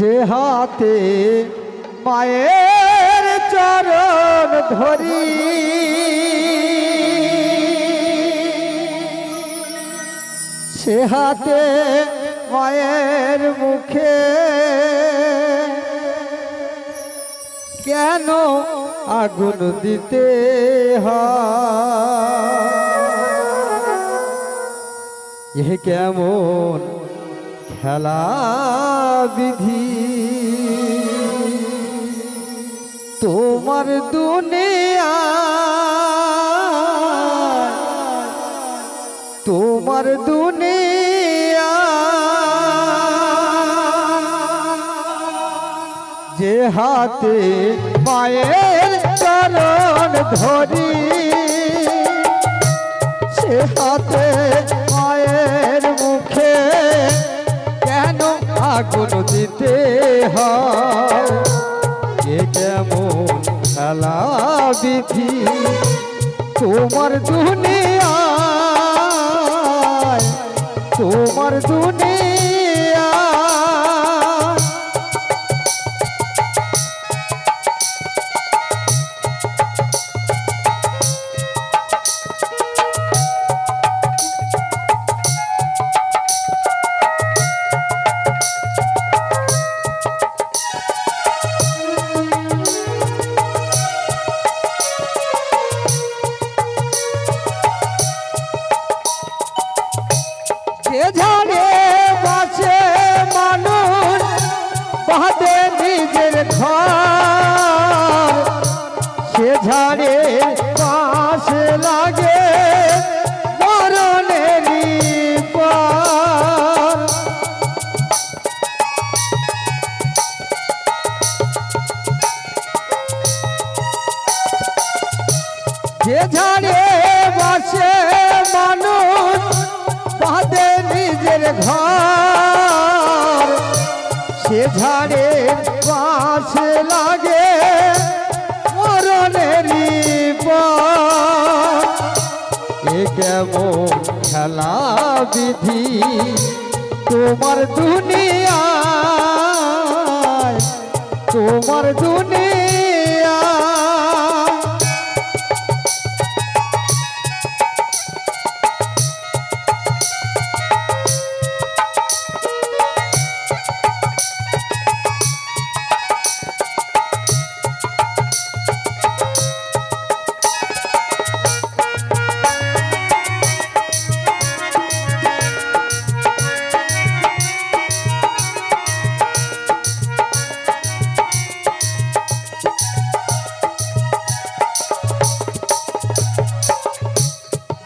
যে হাতে মায়ের চরণ ধরি। সে হাতে মায়ের মুখে কেন আগুন দিতে হয়? কেমন খেলা বিধি। তোমার দুনিয়া তোমার দুনিয়া। যে হাতে মায়ের চরণ ধরি সে হাতে খেলা বিধি তোমার দুনিয়া তোমার দুনিয়া যে ঝাড়ে বাসে মানুষ, বাঁধে নিজের ঘর। সে ঝাড়ে পাশে লাগে মরণেরই এ কেমন খেলা বিধি তোমার দুনিয়া তোমার দুনিয়া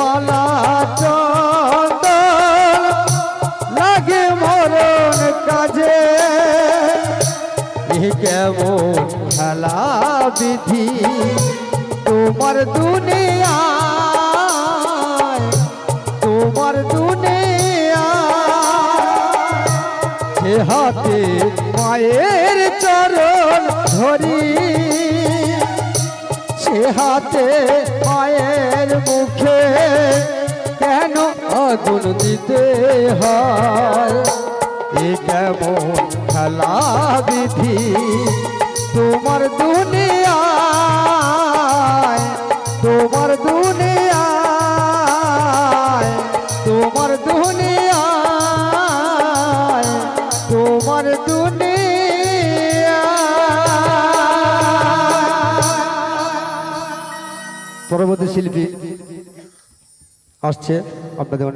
মালা চন্দন লাগে মরণ কাজে। কেমন খেলা বিধি তোমার দুনিয়া তোমার দুনিয়া হাতে মায়ের চরণ ধরি। হাতে মায়ের মুখে কেন আগুন দিতে হয়? কেমন খেলা বিধি? তোমার দুনিয়া পরবর্তী শিল্পী আসছে। আপনাদের